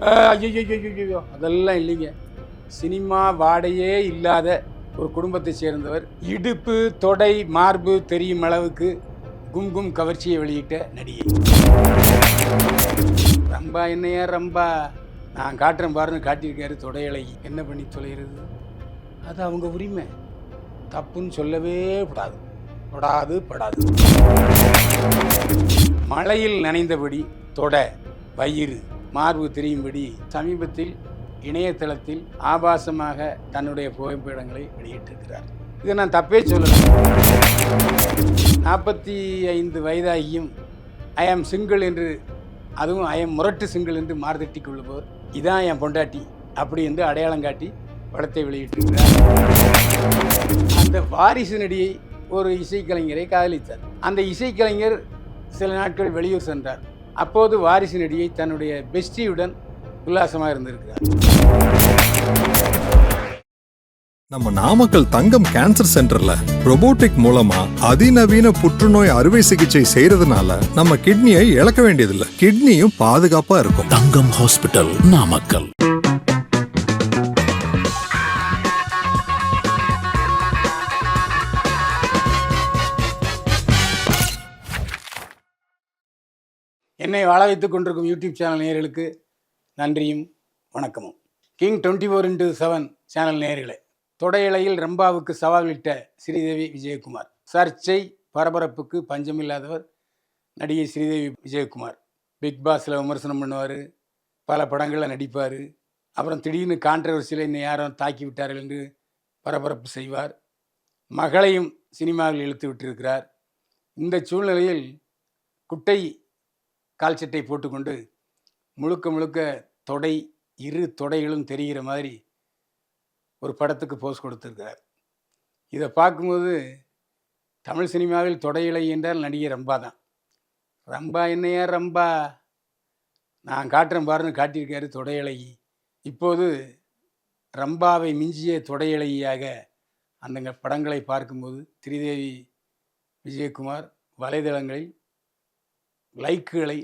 ஐயோ அதெல்லாம் இல்லைங்க. சினிமா வாடையே இல்லாத ஒரு குடும்பத்தை சேர்ந்தவர். இடுப்பு தொடை மார்பு தெரியும் அளவுக்கு கும்கும் கவர்ச்சியை வெளியிட்ட நடிகை. ரம்பா என்னையா ரம்பா? நான் காட்டுறேன் பாருன்னு காட்டியிருக்காரு தொடையலை. என்ன பண்ணி தொலைகிறது? அது அவங்க உரிமை. தப்புன்னு சொல்லவே கூடாது. படாது படாது. மழையில் நனைந்தபடி தொடை வயிறு. மார்பு தெரியும்படி சமீபத்தில் இணையதளத்தில் ஆபாசமாக தன்னுடைய புகைப்படங்களை வெளியிட்டிருக்கிறார். இதை நான் தப்பே சொல்லலை. நாற்பத்தி ஐந்து வயதாகியும் ஐ ஆம் சிங்கிள் என்று அதுவும் ஐ ஆம் முரட்டு சிங்கிள் என்று மார்தட்டி கொள்ளுபவர் இதான் என் பொண்டாட்டி அப்படி என்று அடையாளம் காட்டி படத்தை வெளியிட்டிருக்கிறார். அந்த வாரிசு நடிகை ஒரு இசைக்கலைஞரை காதலித்தார். அந்த இசைக்கலைஞர் சில நாட்கள் வெளியூர் சென்றார். அப்போது வாரிசு நடிகை தன்னுடைய பெஸ்டியுடன் உல்லாசமாக இருந்திருக்கிறார். நம்ம நாமக்கல் தங்கம் கேன்சர் சென்டர்ல robotic மூலமா அதிநவீன புற்றுநோய் அறுவை சிகிச்சை செய்யறதுனால நம்ம கிட்னியை இழக்க வேண்டியதில்லை. கிட்னியும் பாதுகாப்பா இருக்கும். தங்கம் ஹாஸ்பிட்டல் நாமக்கல். என்னை வாழ வைத்துக் கொண்டிருக்கும் யூடியூப் சேனல் நேயர்களுக்கு நன்றியும் வணக்கமும். King twenty four into seven channel நேயர்களே தொடையிலையில் ரம்பாவுக்கு சவாலிட்ட ஸ்ரீதேவி விஜயகுமார் சர்ச்சை பரபரப்புக்கு பஞ்சமில்லாதவர் நடிகை ஸ்ரீதேவி விஜயகுமார். பிக் பாஸில் விமர்சனம் பண்ணுவார் பல படங்களில் நடிப்பார் அப்புறம் திடீர்னு கான்ட்ரவர்சியில் இன்னும் யாரும் தாக்கி விட்டார்கள் என்று பரபரப்பு செய்வார். மகளையும் சினிமாவில் இழுத்து விட்டிருக்கிறார். இந்த சூழ்நிலையில் குட்டை கால்சட்டை போட்டுக்கொண்டு முழுக்க முழுக்க தொடை இரு தொடைகளும் தெரிகிற மாதிரி ஒரு படத்துக்கு போஸ் கொடுத்துருக்கார் இதை பார்க்கும்போது தமிழ் சினிமாவில் தொடையிலை என்றால் நடிகை ரம்பா தான். ரம்பா என்னையா ரம்பா? நான் காட்டுறேன் பாருன்னு காட்டியிருக்காரு தொடையலை இப்போது ரம்பாவை மிஞ்சிய தொடையலையாக அந்த படங்களை பார்க்கும்போது திரிதேவி விஜயகுமார் வலைதளங்களில் லைக்குகளை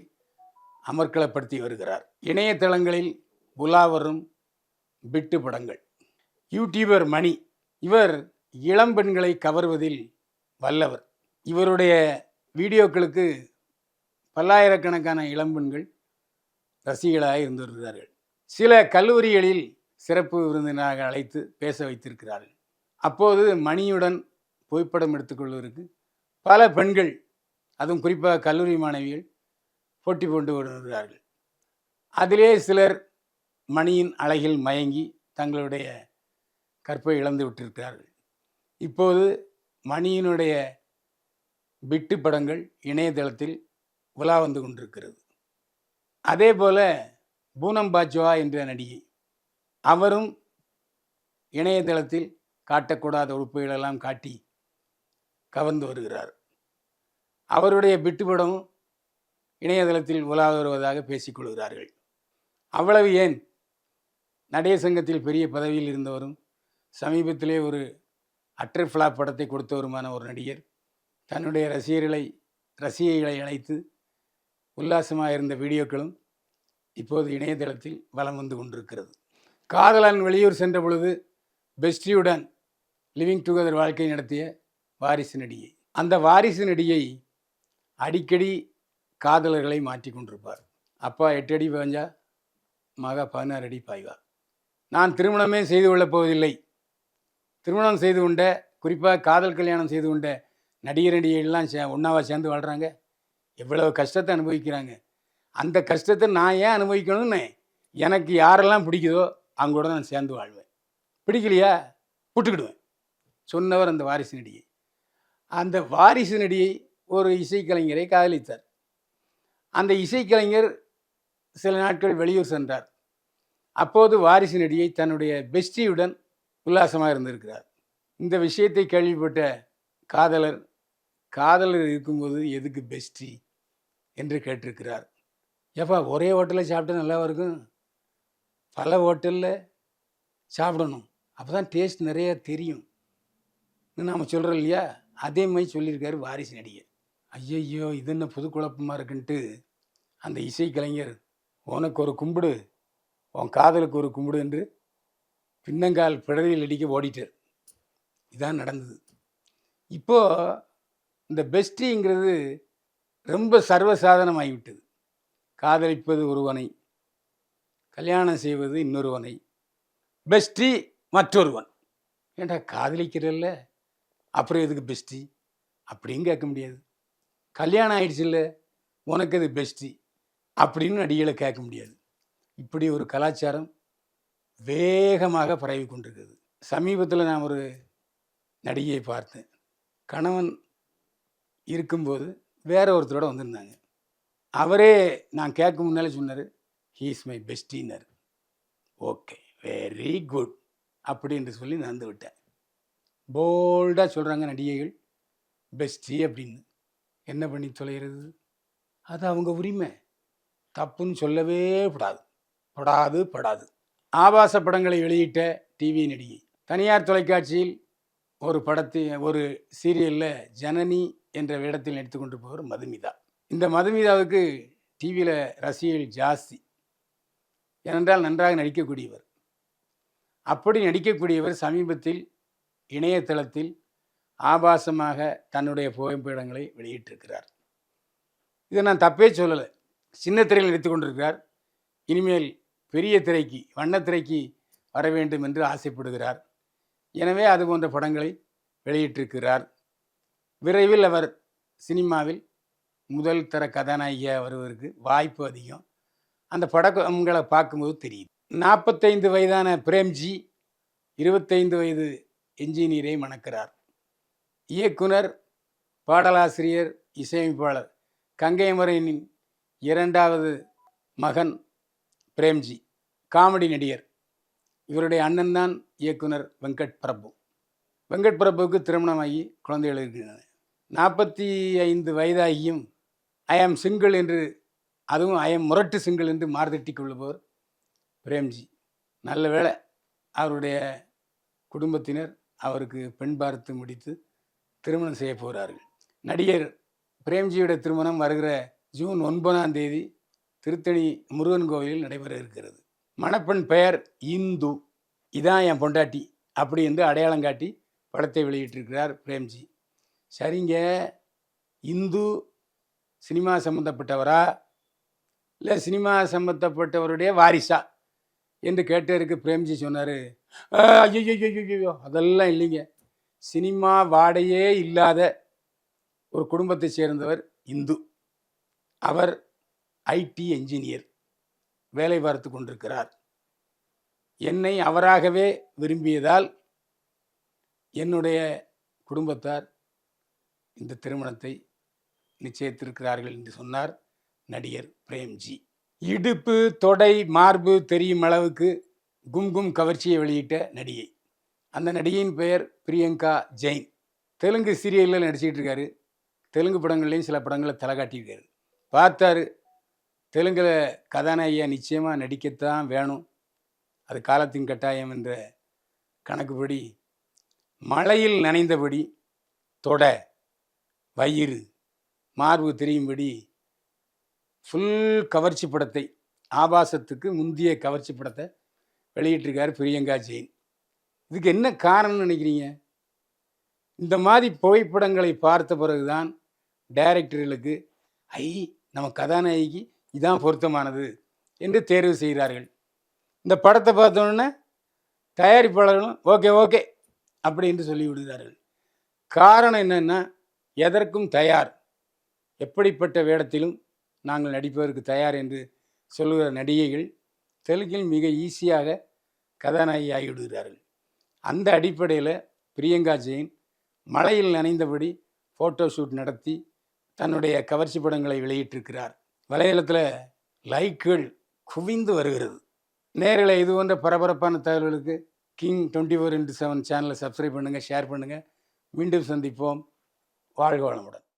அமர்க்களப்படுத்தி வருகிறார். இணையதளங்களில் உலா வரும் பிட்டு படங்கள். யூடியூபர் மணி இவர் இளம் பெண்களை கவர்வதில் வல்லவர். இவருடைய வீடியோக்களுக்கு பல்லாயிரக்கணக்கான இளம்பெண்கள் ரசிகளாக இருந்து வருகிறார்கள் சில கல்லூரிகளில் சிறப்பு விருந்தினராக அழைத்து பேச வைத்திருக்கிறார்கள். அப்போது மணியுடன் புகைப்படம் எடுத்துக்கொள்வதற்கு பல பெண்கள் அதுவும் குறிப்பாக கல்லூரி மாணவிகள் போட்டி போட்டு வருகிறார்கள் அதிலே சிலர் மணியின் அழகில் மயங்கி தங்களுடைய கற்பை இழந்து விட்டிருக்கிறார்கள். இப்போது மணியினுடைய பிட்டு படங்கள் இணையதளத்தில் உலா வந்து கொண்டிருக்கிறது. அதே போல பூனம் பாஜ்வா என்ற நடிகை அவரும் இணையதளத்தில் காட்டக்கூடாத உறுப்புகளெல்லாம் காட்டி கவர்ந்து வருகிறார். அவருடைய பிட்டு படமும் இணையதளத்தில் உலா வருவதாக பேசிக்கொள்கிறார்கள் அவ்வளவு ஏன்? நடிகர் சங்கத்தில் பெரிய பதவியில் இருந்தவரும் சமீபத்திலே ஒரு அட்டர் படத்தை கொடுத்தவருமான ஒரு நடிகர் தன்னுடைய ரசிகர்களை ரசிகைகளை அழைத்து உல்லாசமாக இருந்த வீடியோக்களும் இப்போது இணையதளத்தில் வலம் வந்து கொண்டிருக்கிறது. காதலன் வெளியூர் சென்ற பொழுது பெஸ்டியுடன் லிவிங் டுகெதர் வாழ்க்கை நடத்திய வாரிசு நடிகை. அந்த வாரிசு நடிகை அடிக்கடி காதலர்களை மாற்றி கொண்டிருப்பார் அப்பா எட்டு அடி பாய்ஞ்சா மகா பதினாறு அடி பாய்வா. நான் திருமணமே செய்து கொள்ளப் போவதில்லை. திருமணம் செய்து கொண்ட குறிப்பாக காதல் கல்யாணம் செய்து கொண்ட நடிகர் நடிகைகள்லாம் சே ஒன்றாவா சேர்ந்து வாழ்கிறாங்க எவ்வளவு கஷ்டத்தை அனுபவிக்கிறாங்க. அந்த கஷ்டத்தை நான் ஏன் அனுபவிக்கணும்னு எனக்கு யாரெல்லாம் பிடிக்குதோ அவங்க கூட நான் சேர்ந்து வாழ்வேன். பிடிக்கலையா? விட்டுக்கிடுவேன். சொன்னவர் அந்த வாரிசு நடிகை. அந்த வாரிசு நடிகை ஒரு இசைக்கலைஞரை காதலித்தார். அந்த இசைக்கலைஞர் சில நாட்கள் வெளியூர் சென்றார். அப்போது வாரிசு நடிகை தன்னுடைய பெஸ்டியுடன் உல்லாசமாக இருந்திருக்கிறார். இந்த விஷயத்தை கேள்விப்பட்ட காதலர் காதலர் இருக்கும்போது எதுக்கு பெஸ்டி என்று கேட்டிருக்கிறார். ஏப்பா ஒரே ஹோட்டலில் சாப்பிட்டா நல்லாவா இருக்கும்? பல ஹோட்டலில் சாப்பிடணும். அப்போ தான் டேஸ்ட் நிறையா தெரியும். நாம் சொல்கிறோம் இல்லையா? அதே மாதிரி சொல்லியிருக்காரு வாரிசு நடிகர் ஐயையோ இது என்ன புது குழப்பமாக இருக்குன்ட்டு அந்த இசைக்கலைஞர் உனக்கு ஒரு கும்பிடு உன் காதலுக்கு ஒரு கும்பிடு என்று பின்னங்கால் பிடரில் அடிக்க ஓடிட்டார். இதான் நடந்தது. இப்போது இந்த பெஸ்டிங்கிறது ரொம்ப சர்வசாதாரணமாகிவிட்டது. காதலிப்பது ஒருவனை கல்யாணம் செய்வது இன்னொருவனை பெஸ்டி மற்றொருவன். ஏண்டா காதலிக்கிறல்ல? அப்புறம் எதுக்கு பெஸ்டி? அப்படின்னு கேட்க முடியாது. கல்யாணம் ஆயிடுச்சுல்ல உனக்கு அது பெஸ்டி அப்படின்னு நடிகளை கேட்க முடியாது. இப்படி ஒரு கலாச்சாரம் வேகமாக பரவி கொண்டிருக்குது. சமீபத்தில் நான் ஒரு நடிகையை பார்த்தேன். கணவன் இருக்கும்போது வேற ஒருத்தரோட வந்திருந்தாங்க. அவரே நான் கேட்க முன்னாலே சொன்னார் ஹீஸ் மை பெஸ்டினர் ஓகே வெரி குட் அப்படின்னு சொல்லி நடந்து விட்டேன். போல்டாக சொல்கிறாங்க நடிகைகள் பெஸ்டி அப்படின்னு. என்ன பண்ணி தொலைகிறது? அது அவங்க உரிமை. தப்புன்னு சொல்லவே படாது. படாது படாது. ஆபாச படங்களை வெளியிட்ட டிவி நடிகை. தனியார் தொலைக்காட்சியில் ஒரு படத்தை ஒரு சீரியலில் ஜனனி என்ற வேடத்தில் நடித்து கொண்டு போவர் மதுமிதா. இந்த மதுமிதாவுக்கு டிவியில் ரசிகர்கள் ஜாஸ்தி. ஏனென்றால் நன்றாக நடிக்கக்கூடியவர். அப்படி நடிக்கக்கூடியவர் சமீபத்தில் இணையதளத்தில் ஆபாசமாக தன்னுடைய புகைப்படங்களை வெளியிட்டிருக்கிறார். இதை நான் தப்பே சொல்லலை. சின்ன திரையில் நடித்து கொண்டிருக்கிறார். இனிமேல் பெரிய திரைக்கு வண்ணத்திரைக்கு வர வேண்டும் என்று ஆசைப்படுகிறார். எனவே அது போன்ற படங்களை வெளியிட்டிருக்கிறார். விரைவில் அவர் சினிமாவில் முதல் தர கதாநாயகியாக வருவதற்கு வாய்ப்பு அதிகம். அந்த படங்களை பார்க்கும்போது தெரியுது. நாற்பத்தைந்து வயதான பிரேம்ஜி இருபத்தைந்து வயது என்ஜினியரை மணக்கிறார். இயக்குனர் பாடலாசிரியர் இசையமைப்பாளர் கங்கைமரனின் இரண்டாவது மகன் பிரேம்ஜி காமெடி நடிகர். இவருடைய அண்ணன் தான் இயக்குனர் வெங்கட் பிரபு. வெங்கட் பிரபுவுக்கு திருமணமாகி குழந்தைகள் இருக்கின்றன நாற்பத்தி ஐந்து வயதாகியும் ஐ ஆம் சிங்கிள் என்று அதுவும் ஐ எம் முரட்டு சிங்கிள் என்று மாறுதட்டி கொள்ளுபவர் பிரேம்ஜி. நல்ல வேளை அவருடைய குடும்பத்தினர் அவருக்கு பெண் பார்த்து முடித்து திருமணம் செய்ய போகிறார்கள் நடிகர் பிரேம்ஜியோட திருமணம் வருகிற ஜூன் ஒன்பதாம் தேதி திருத்தணி முருகன் கோவிலில் நடைபெற இருக்கிறது. மணப்பெண் பெயர் இந்து. இதான் என் பொண்டாட்டி அப்படி என்று அடையாளம் காட்டி படத்தை வெளியிட்டிருக்கிறார் பிரேம்ஜி. சரிங்க. இந்து சினிமா சம்மந்தப்பட்டவரா இல்லை சினிமா சம்மந்தப்பட்டவருடைய வாரிசா? என்று கேட்டதற்கு பிரேம்ஜி சொன்னார் ஐயோ அதெல்லாம் இல்லைங்க. சினிமா வாடையே இல்லாத ஒரு குடும்பத்தை சேர்ந்தவர் இந்து. அவர் ஐடி என்ஜினியர். வேலை பார்த்து கொண்டிருக்கிறார். என்னை அவராகவே விரும்பியதால் என்னுடைய குடும்பத்தார் இந்த திருமணத்தை நிச்சயித்திருக்கிறார்கள் என்று சொன்னார் நடிகர் பிரேம்ஜி. இடுப்பு தொடை மார்பு தெரியும் அளவுக்கு கும்கும் கவர்ச்சியை வெளியிட்ட நடிகை. அந்த நடிகையின் பெயர் பிரியங்கா ஜெயின். தெலுங்கு சீரியலில் நடிச்சிக்கிட்டு இருக்காரு. தெலுங்கு படங்கள்லேயும் சில படங்களை தலை காட்டியிருக்காரு. பார்த்தாரு. தெலுங்கில் கதாநாயகியாக நிச்சயமாக நடிக்கத்தான் வேணும். அது காலத்தின் கட்டாயம் என்ற கணக்குப்படி மழையில் நனைந்தபடி தொட வயிறு மார்பு தெரியும்படி ஃபுல் கவர்ச்சி படத்தை ஆபாசத்துக்கு முந்திய கவர்ச்சி படத்தை வெளியிட்டிருக்காரு பிரியங்கா ஜெயின். இதுக்கு என்ன காரணம்னு நினைக்கிறீங்க? இந்த மாதிரி புகைப்படங்களை பார்த்த பிறகுதான் டைரக்டர்களுக்கு ஐ நம்ம கதாநாயகிக்கு இதான் பொருத்தமானது என்று தேர்வு செய்கிறார்கள். இந்த படத்தை பார்த்தோன்னே தயாரிப்பாளர்களும் ஓகே ஓகே அப்படி என்று சொல்லி விடுகிறார்கள். காரணம் என்னென்னா எதற்கும் தயார். எப்படிப்பட்ட வேடத்திலும் நாங்கள் நடிப்பதற்கு தயார் என்று சொல்லுகிற நடிகைகள் தெலுங்கில் மிக ஈஸியாக கதாநாயகி ஆகிவிடுகிறார்கள். அந்த அடிப்படையில் பிரியங்கா ஜெயின் மழையில் நனைந்தபடி ஃபோட்டோ ஷூட் நடத்தி தன்னுடைய கவர்ச்சி படங்களை வெளியிட்டிருக்கிறார். வலைதளத்தில் லைக்குகள் குவிந்து வருகிறது. நேரில் இது போன்ற பரபரப்பான தகவல்களுக்கு King twenty four into seven சேனலை சப்ஸ்கிரைப் பண்ணுங்கள் ஷேர் பண்ணுங்கள் மீண்டும் சந்திப்போம். வாழ்க வளமுடன்.